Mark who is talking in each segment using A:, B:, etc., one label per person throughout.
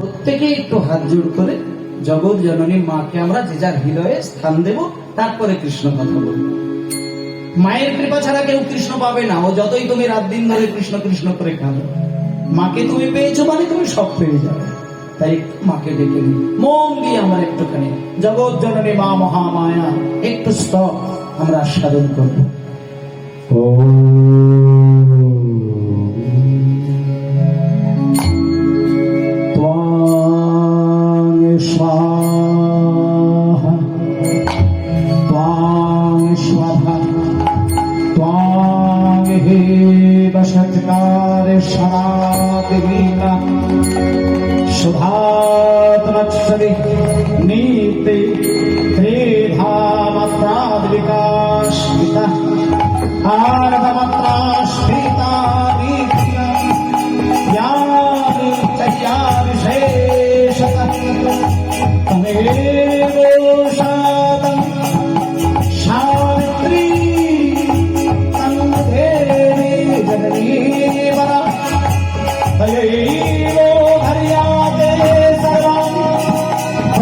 A: প্রত্যেকে একটু হাত জোড় করে, জগৎ জননী মাকে আমরা যে যার হৃদয়ে স্থান দেব, তারপরে কৃষ্ণ কথা বলব। মায়ের কৃপা ছাড়া কেউ কৃষ্ণ পাবে না, ও যতই তুমি রাত দিন ধরে কৃষ্ণ কৃষ্ণ করে কাঁদো। মাকে তুমি পেয়েছ মানে তুমি সব পেয়ে যাবে। তাই মাকে ডেকে নি মন দিয়ে আমার একটুখানি, জগৎ জননী মা মহামায়া, একটু স্তব আমরা আস্বাদন করব। त्वां हे वषट्कार शरादिवीना सुधात्मत्सरि नीते त्रिधामत्राद्विकाश्रिता आरदमत्राश्रिता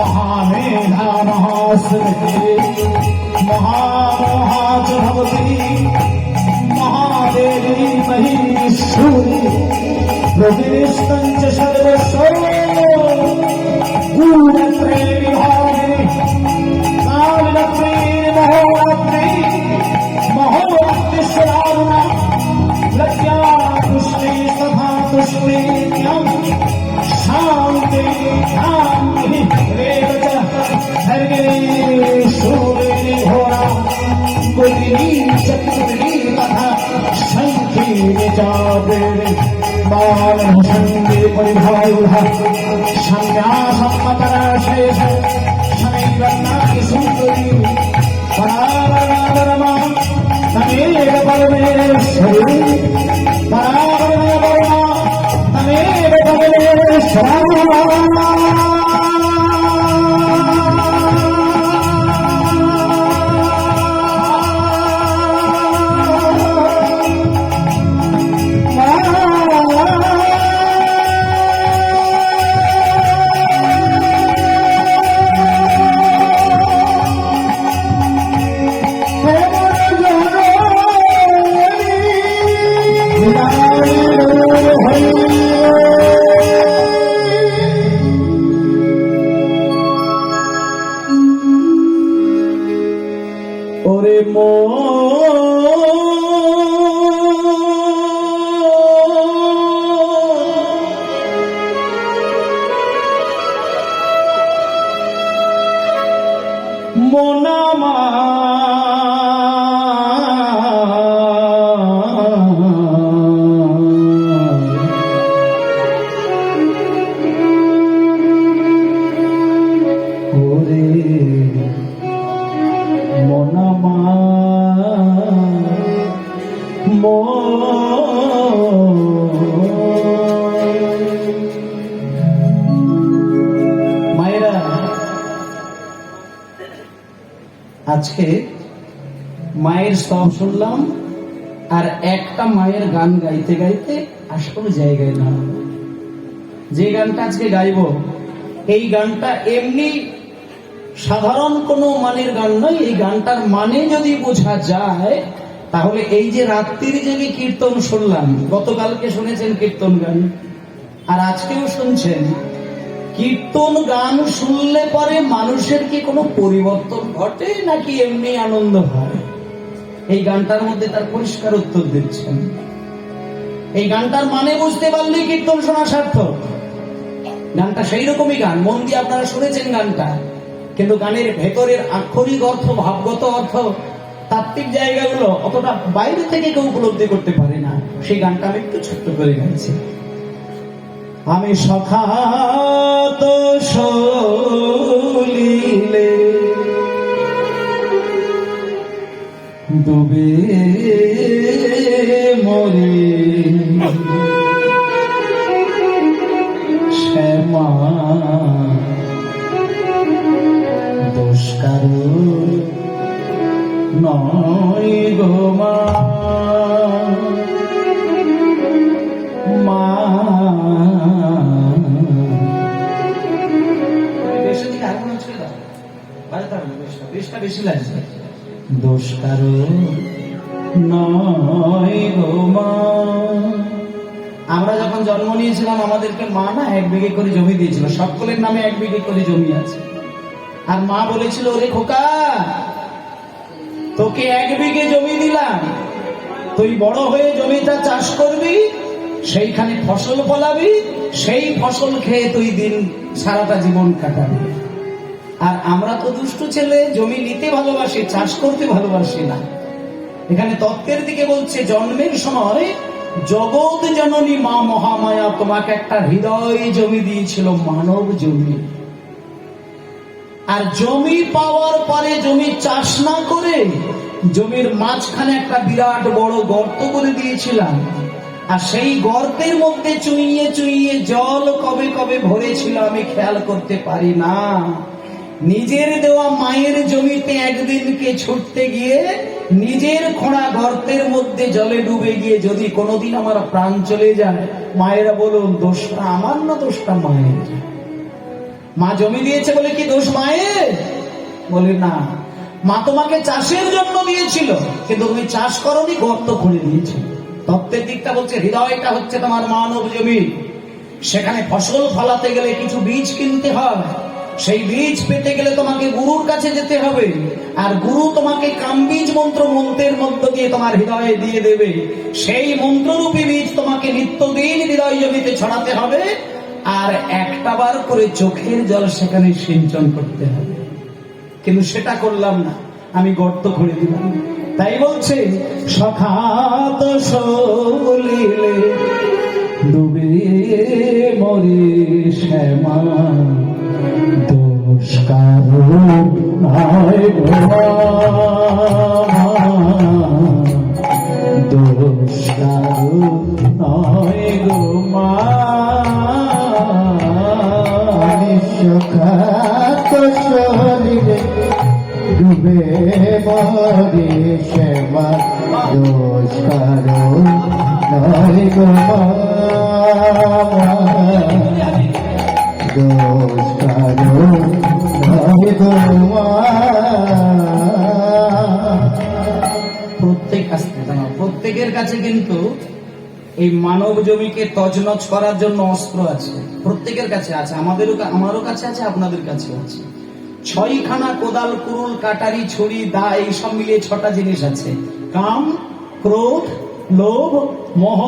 A: মহানে নমস্তে মহামহাজ ভবতী মহাদেবী মহিষুরি প্রতিষ্ঠা সর্বস্ব গুণত্রে বিহার সঙ্গে পরিভাবায় উহা সঙ্গা সম্মতারা শেষ সঙ্গে সুন্দরী পরাবরণা তমের পরমেশ্বরী পরাবরণ বর্মা তমের পরমেশ্বর মোনামা আজকে মায়ের সব শুনলাম, আর একটা মায়ের গান গাইতে গাইতে আসল জায়গায় না যে গানটা আজকে গাইব, এই গানটা এমনি সাধারণ কোনো মানের গান নয়, এই গানটার মানে যদি বোঝা যায়, তাহলে এই যে রাত্রির জেগে কীর্তন শুনলাম, গতকালকে শুনেছেন কীর্তন গান, আর আজকেও শুনছেন কীর্তন গান শুনলে পরে মানুষের কি কোনো পরিবর্তন ঘটে নাকি এমনি আনন্দ হয়? এই গানটার মধ্যে তার পরিষ্কার উত্তর দিচ্ছেন। এই গানটার মানে বুঝতে পারলেই কীর্তন শোনা সার্থক। গানটা সেই রকমই গান, মন দিয়ে আপনারা শুনেছেন গানটা, কিন্তু গানের ভেতরের আক্ষরিক অর্থ, ভাবগত অর্থ, তাত্ত্বিক জায়গাগুলো অতটা বাইরে থেকে কেউ উপলব্ধি করতে পারে না। সেই গানটা আমি একটু ছোট্ট করে গাইছি। আমি সখাত সলিলে ডুবে মরে। বেশি লাগছে? দোষ কারও নয় গো মা। আমরা যখন জন্ম নিয়েছিলাম আমাদেরকে মা না এক বিঘে করে জমি দিয়েছিল। সকলের নামে এক বিঘে করে জমি আছে। আর মা বলেছিল ওরে খোকা তোকে এক বিঘে জমি দিলাম। তুই বড় হয়ে জমিটা চাষ করবি সেইখানে ফসল ফলাবি সেই ফসল খেয়ে তুই দিন সারাটা জীবন কাটাবি। আর আমরা তো দুষ্টু ছেলে, জমি নিতে ভালোবাসি, চাষ করতে ভালোবাসি না। এখানে তত্ত্বের দিকে বলছে, জন্মের সময় জগৎ জননী মা মহামায়া তোমাকে একটা হৃদয় জমি দিয়েছিল, মানব জমি। আর জমি পাওয়ার পরে, জমি চাষ না করে, জমির মাঝখানে একটা বিরাট বড় গর্ত করে দিয়েছিলাম। আর সেই গর্তের মধ্যে চুইয়ে চুইয়ে জল কবে কবে ভরেছিল, আমি খেয়াল করতে পারি না। নিজের দেওয়া মায়ের জমিতে একদিনকে ছুটতে গিয়ে নিজের খোঁড়া গর্তের মধ্যে জলে ডুবে গিয়ে যদি কোনোদিন আমার প্রাণ চলে যায়, মায়েরা বলুন, দোষটা আমার না দোষটা মায়ের? মা জমি দিয়েছে বলে কি দোষ মায়ের? বলে না। মা তোমাকে চাষের জন্য দিয়েছিল, কিন্তু তুমি চাষ করনি, গর্ত খুলে দিয়েছিল তত্ত্বের দিকটা বলছে, হৃদয়টা হচ্ছে তোমার মানব জমি। সেখানে ফসল ফলাতে গেলে কিছু বীজ কিনতে হয়। সেই বীজ পেতে গেলে তোমাকে গুরুর কাছে যেতে হবে। আর গুরু তোমাকে কামবীজ মন্ত্র মন্ত্রের মধ্য দিয়ে তোমার হৃদয়ে দিয়ে দেবে। সেই মন্ত্ররূপী বীজ তোমাকে নিত্যদিন হৃদয় জমিতে ছড়াতে হবে। আর একটা বার করে চোখের জল সেখানে সিঞ্চন করতে হবে। কিন্তু সেটা করলাম না। আমি গর্ত করে দিলাম। তাই বলছে, সখাত ডুবে মরে শ্যামা
B: ডুবে মরে শ্যামা দোষ কারও নয় গো দোষ
A: প্রত্যেকের কাছে কিন্তু এই মানব জমিকে তজনজ করার জন্য অস্ত্র আছে। প্রত্যেকের কাছে আছে। আমাদেরও আমারও কাছে আছে, আপনাদের কাছে আছে। ছয়খানা কোদাল, কুরুল, কাটারি, ছুরি, দা এইসব মিলিয়ে ছটা জিনিস আছে। কাম, ক্রোধ, লোভ, মোহ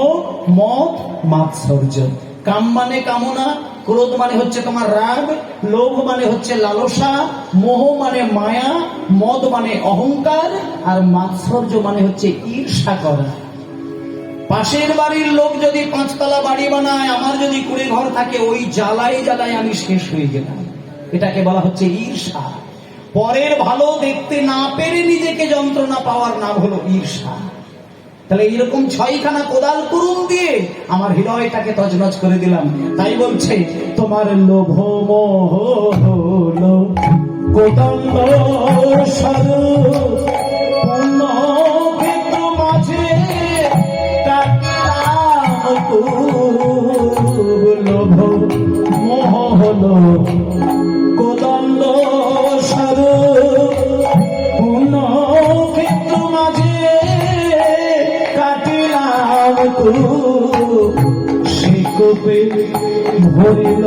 A: মদ মাৎসর্য। কাম মানে কামনা, ক্রোধ মানে হচ্ছে তোমার রাগ, লোভ মানে হচ্ছে লালসা, মোহ মানে মায়া মদ মানে অহংকার আর মাৎসর্য মানে হচ্ছে ঈর্ষা করা পাশের বাড়ির লোক যদি পাঁচতলা বাড়ি বানায়, আমার যদি কুড়ে ঘর থাকে, ওই জ্বালাই জ্বালায় আমি শেষ হয়ে গেলাম। এটাকে বলা হচ্ছে ঈর্ষা। পরের ভালো দেখতে না পেরে নিজেকে যন্ত্রণা পাওয়ার নাম হলো ঈর্ষা। তাহলে এরকম ছয়খানা কোদাল করুন দিয়ে আমার হৃদয়টাকে তজনজ করে দিলাম। তাই বলছে, তোমার লোভ মোহ ভরিল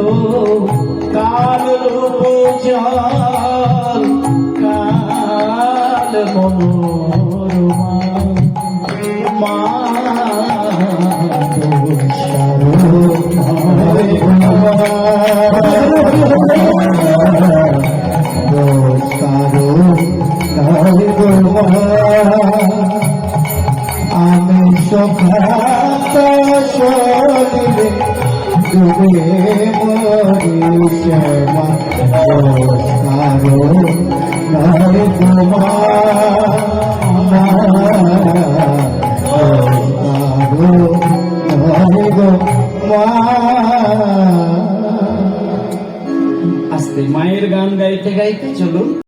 A: কাল রূপ জল
B: আমি সুখাত শরীরে ডুবে মরি শ্যামা দোষ কারও নয়
A: আস্তে মায়ের গান গাইতে গাইতে চলুন।